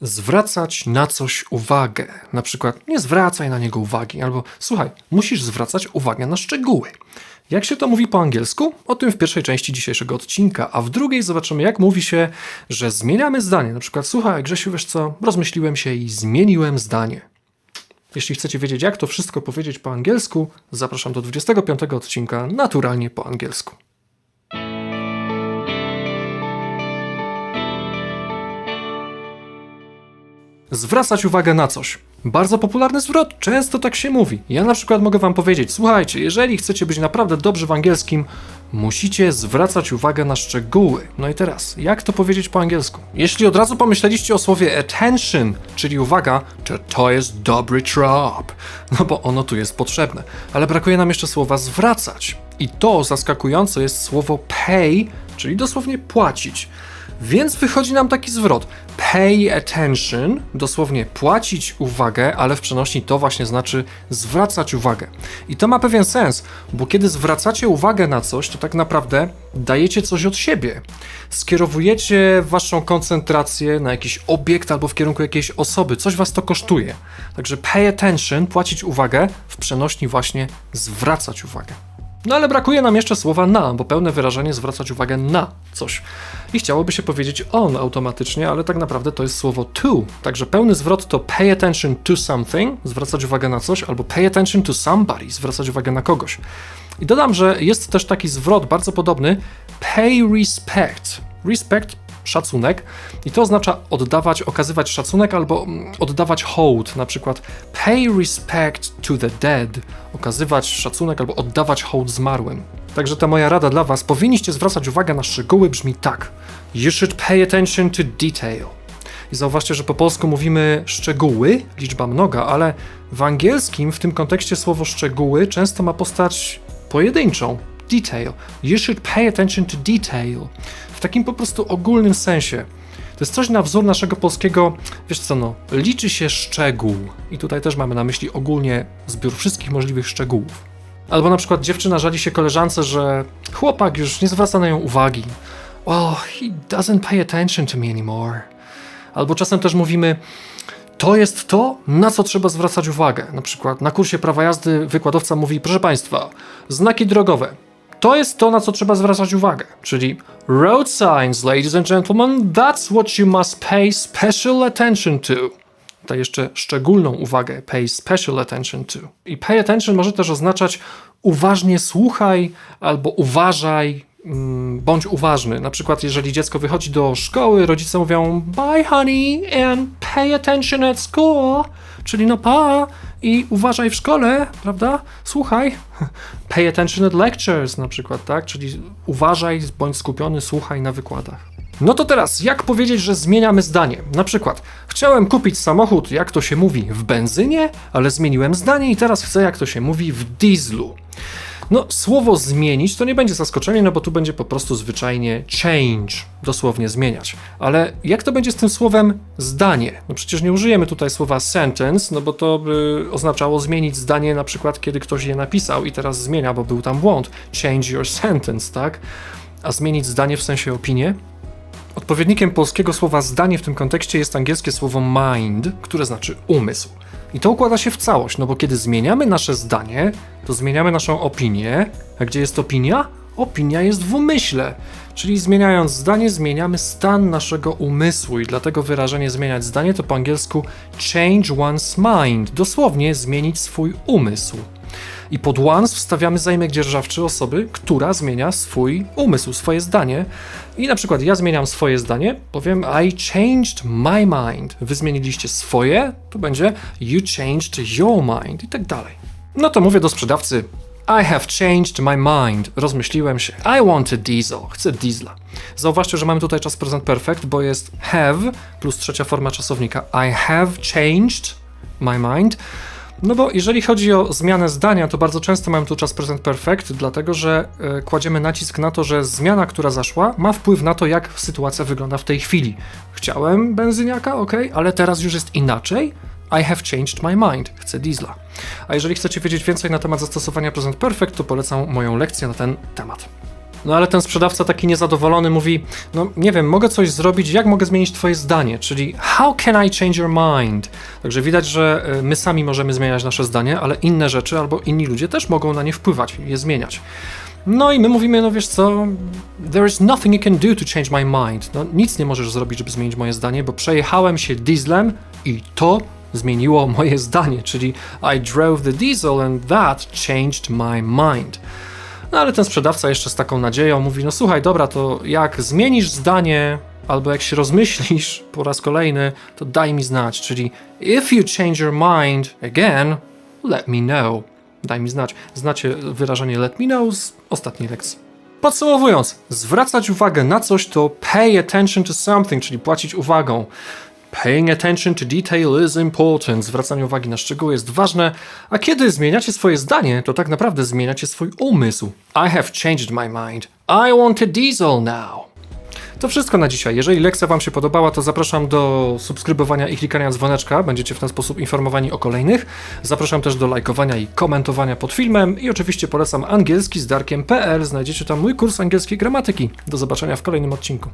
Zwracać na coś uwagę. Na przykład nie zwracaj na niego uwagi, albo słuchaj, musisz zwracać uwagę na szczegóły. Jak się to mówi po angielsku? O tym w pierwszej części dzisiejszego odcinka, a w drugiej zobaczymy, jak mówi się, że zmieniamy zdanie. Na przykład, słuchaj, Grzesiu, wiesz co, rozmyśliłem się i zmieniłem zdanie. Jeśli chcecie wiedzieć, jak to wszystko powiedzieć po angielsku, zapraszam do 25 odcinka naturalnie po angielsku. Zwracać uwagę na coś. Bardzo popularny zwrot, często tak się mówi. Ja na przykład mogę wam powiedzieć, słuchajcie, jeżeli chcecie być naprawdę dobrzy w angielskim, musicie zwracać uwagę na szczegóły. No i teraz, jak to powiedzieć po angielsku? Jeśli od razu pomyśleliście o słowie attention, czyli uwaga, to to jest dobry trop, no bo ono tu jest potrzebne. Ale brakuje nam jeszcze słowa zwracać. I to zaskakujące jest słowo pay, czyli dosłownie płacić. Więc wychodzi nam taki zwrot. Pay attention, dosłownie płacić uwagę, ale w przenośni to właśnie znaczy zwracać uwagę. I to ma pewien sens, bo kiedy zwracacie uwagę na coś, to tak naprawdę dajecie coś od siebie. Skierowujecie waszą koncentrację na jakiś obiekt albo w kierunku jakiejś osoby. Coś was to kosztuje. Także pay attention, płacić uwagę, w przenośni właśnie zwracać uwagę. No ale brakuje nam jeszcze słowa na, bo pełne wyrażenie zwracać uwagę na coś. I chciałoby się powiedzieć on automatycznie, ale tak naprawdę to jest słowo to. Także pełny zwrot to pay attention to something, zwracać uwagę na coś, albo pay attention to somebody, zwracać uwagę na kogoś. I dodam, że jest też taki zwrot bardzo podobny, pay respect. Respect szacunek i to oznacza oddawać, okazywać szacunek albo mm, oddawać hołd, na przykład pay respect to the dead, okazywać szacunek albo oddawać hołd zmarłym. Także ta moja rada dla Was, powinniście zwracać uwagę na szczegóły, brzmi tak. You should pay attention to detail. I zauważcie, że po polsku mówimy szczegóły, liczba mnoga, ale w angielskim w tym kontekście słowo szczegóły często ma postać pojedynczą, detail. You should pay attention to detail. Takim po prostu ogólnym sensie. To jest coś na wzór naszego polskiego, wiesz co no, liczy się szczegół. I tutaj też mamy na myśli ogólnie zbiór wszystkich możliwych szczegółów. Albo na przykład dziewczyna żali się koleżance, że chłopak już nie zwraca na nią uwagi. Well, he doesn't pay attention to me anymore. Albo czasem też mówimy, to jest to, na co trzeba zwracać uwagę. Na przykład na kursie prawa jazdy wykładowca mówi, proszę Państwa, znaki drogowe. To jest to, na co trzeba zwracać uwagę. Czyli road signs, ladies and gentlemen, that's what you must pay special attention to. Tutaj jeszcze szczególną uwagę, pay special attention to. I pay attention może też oznaczać uważnie słuchaj albo uważaj, bądź uważny. Na przykład, jeżeli dziecko wychodzi do szkoły, rodzice mówią bye honey and pay attention at school, czyli no pa i uważaj w szkole, prawda? Słuchaj. Pay attention at lectures na przykład, tak? Czyli uważaj, bądź skupiony, słuchaj na wykładach. No to teraz, jak powiedzieć, że zmieniamy zdanie? Na przykład, chciałem kupić samochód, jak to się mówi, w benzynie, ale zmieniłem zdanie i teraz chcę, jak to się mówi, w dieslu. No, słowo zmienić to nie będzie zaskoczenie, no bo tu będzie po prostu zwyczajnie change, dosłownie zmieniać. Ale jak to będzie z tym słowem zdanie? No przecież nie użyjemy tutaj słowa sentence, no bo to by oznaczało zmienić zdanie na przykład, kiedy ktoś je napisał i teraz zmienia, bo był tam błąd. Change your sentence, tak? A zmienić zdanie w sensie opinię? Odpowiednikiem polskiego słowa zdanie w tym kontekście jest angielskie słowo mind, które znaczy umysł. I to układa się w całość, no bo kiedy zmieniamy nasze zdanie, to zmieniamy naszą opinię. A gdzie jest opinia? Opinia jest w umyśle. Czyli zmieniając zdanie, zmieniamy stan naszego umysłu, i dlatego wyrażenie zmieniać zdanie to po angielsku change one's mind, dosłownie zmienić swój umysł. I pod once wstawiamy zaimek dzierżawczy osoby, która zmienia swój umysł, swoje zdanie. I na przykład ja zmieniam swoje zdanie, powiem I changed my mind. Wy zmieniliście swoje, to będzie you changed your mind i tak dalej. No to mówię do sprzedawcy, I have changed my mind. Rozmyśliłem się. I want a diesel. Chcę diesla. Zauważcie, że mamy tutaj czas present perfect, bo jest have plus trzecia forma czasownika. I have changed my mind. No bo jeżeli chodzi o zmianę zdania, to bardzo często mamy tu czas present perfect, dlatego że y, kładziemy nacisk na to, że zmiana, która zaszła, ma wpływ na to, jak sytuacja wygląda w tej chwili. Chciałem benzyniaka, ok, ale teraz już jest inaczej. I have changed my mind. Chcę diesla. A jeżeli chcecie wiedzieć więcej na temat zastosowania present perfect, to polecam moją lekcję na ten temat. No ale ten sprzedawca taki niezadowolony mówi, no nie wiem, mogę coś zrobić, jak mogę zmienić twoje zdanie, czyli how can I change your mind? Także widać, że y, my sami możemy zmieniać nasze zdanie, ale inne rzeczy albo inni ludzie też mogą na nie wpływać, je zmieniać. No i my mówimy, no wiesz co, there is nothing you can do to change my mind. No nic nie możesz zrobić, żeby zmienić moje zdanie, bo przejechałem się dieslem i to zmieniło moje zdanie, czyli I drove the diesel and that changed my mind. No ale ten sprzedawca jeszcze z taką nadzieją mówi, no słuchaj, dobra, to jak zmienisz zdanie, albo jak się rozmyślisz po raz kolejny, to daj mi znać, czyli if you change your mind again, let me know. Daj mi znać. Znacie wyrażenie let me know z ostatniej lekcji. Podsumowując, zwracać uwagę na coś to pay attention to something, czyli płacić uwagą. Paying attention to detail is important. Zwracanie uwagi na szczegóły jest ważne, a kiedy zmieniacie swoje zdanie, to tak naprawdę zmieniacie swój umysł. I have changed my mind. I want a diesel now. To wszystko na dzisiaj. Jeżeli lekcja Wam się podobała, to zapraszam do subskrybowania i klikania dzwoneczka. Będziecie w ten sposób informowani o kolejnych. Zapraszam też do lajkowania i komentowania pod filmem. I oczywiście polecam angielski z darkiem.pl. Znajdziecie tam mój kurs angielskiej gramatyki. Do zobaczenia w kolejnym odcinku.